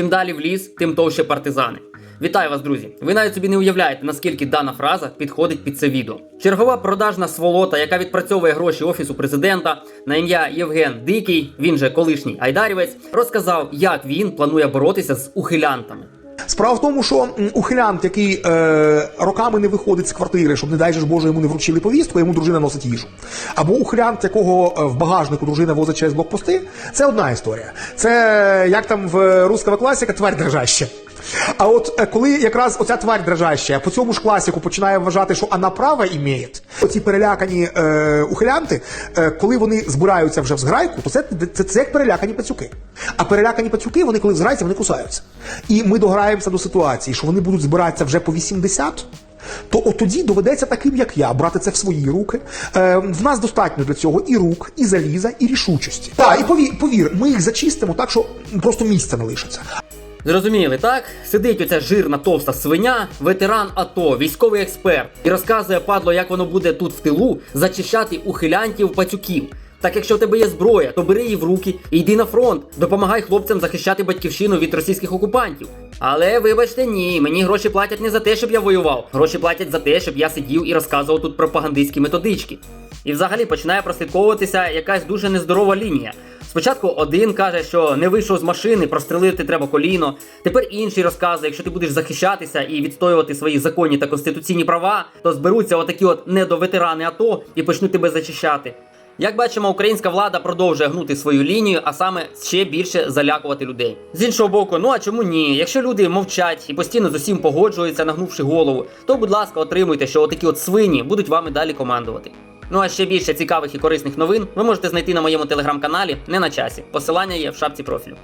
чим далі в ліс, тим товще партизани. Вітаю вас, друзі! Ви навіть собі не уявляєте, наскільки дана фраза підходить під це відео. Чергова продажна сволота, яка відпрацьовує гроші офісу президента на ім'я Євген Дикий, він же колишній айдарівець, розказав, як він планує боротися з ухилянтами. Справа в тому, що ухилянт, який е, роками не виходить з квартири, щоб не дай же Боже йому не вручили повістку, йому дружина носить їжу. Або ухилянт, якого е, в багажнику дружина возить через блокпости, це одна історія. Це як там в рускава класіка тварь дрожаща. А от е, коли якраз оця тварь дрожаща по цьому ж класіку починає вважати, що вона право імеє, оці перелякані е, ухилянти, е, коли вони збираються вже в зграйку, то це, це, це як перелякані пацюки. А перелякані пацюки, вони коли зграються, вони кусаються. І ми дограємося до ситуації, що вони будуть збиратися вже по 80, то от тоді доведеться таким, як я, брати це в свої руки. Е, в нас достатньо для цього і рук, і заліза, і рішучості. Так, і повір, повір, ми їх зачистимо так, що просто місця не лишиться. Зрозуміли, так? Сидить оця жирна товста свиня, ветеран АТО, військовий експерт, і розказує падло, як воно буде тут в тилу зачищати ухилянтів пацюків. Так якщо в тебе є зброя, то бери її в руки і йди на фронт, допомагай хлопцям захищати батьківщину від російських окупантів. Але вибачте, ні, мені гроші платять не за те, щоб я воював. Гроші платять за те, щоб я сидів і розказував тут пропагандистські методички. І взагалі починає прослідковуватися якась дуже нездорова лінія. Спочатку один каже, що не вийшов з машини, прострелити треба коліно. Тепер інший розказує, якщо ти будеш захищатися і відстоювати свої законні та конституційні права, то зберуться отакі от недоветерани АТО і почнуть тебе зачищати. Як бачимо, українська влада продовжує гнути свою лінію, а саме ще більше залякувати людей. З іншого боку, ну а чому ні? Якщо люди мовчать і постійно з усім погоджуються, нагнувши голову, то будь ласка, отримуйте, що отакі от свині будуть вами далі командувати. Ну а ще більше цікавих і корисних новин ви можете знайти на моєму телеграм-каналі не на часі. Посилання є в шапці профілю.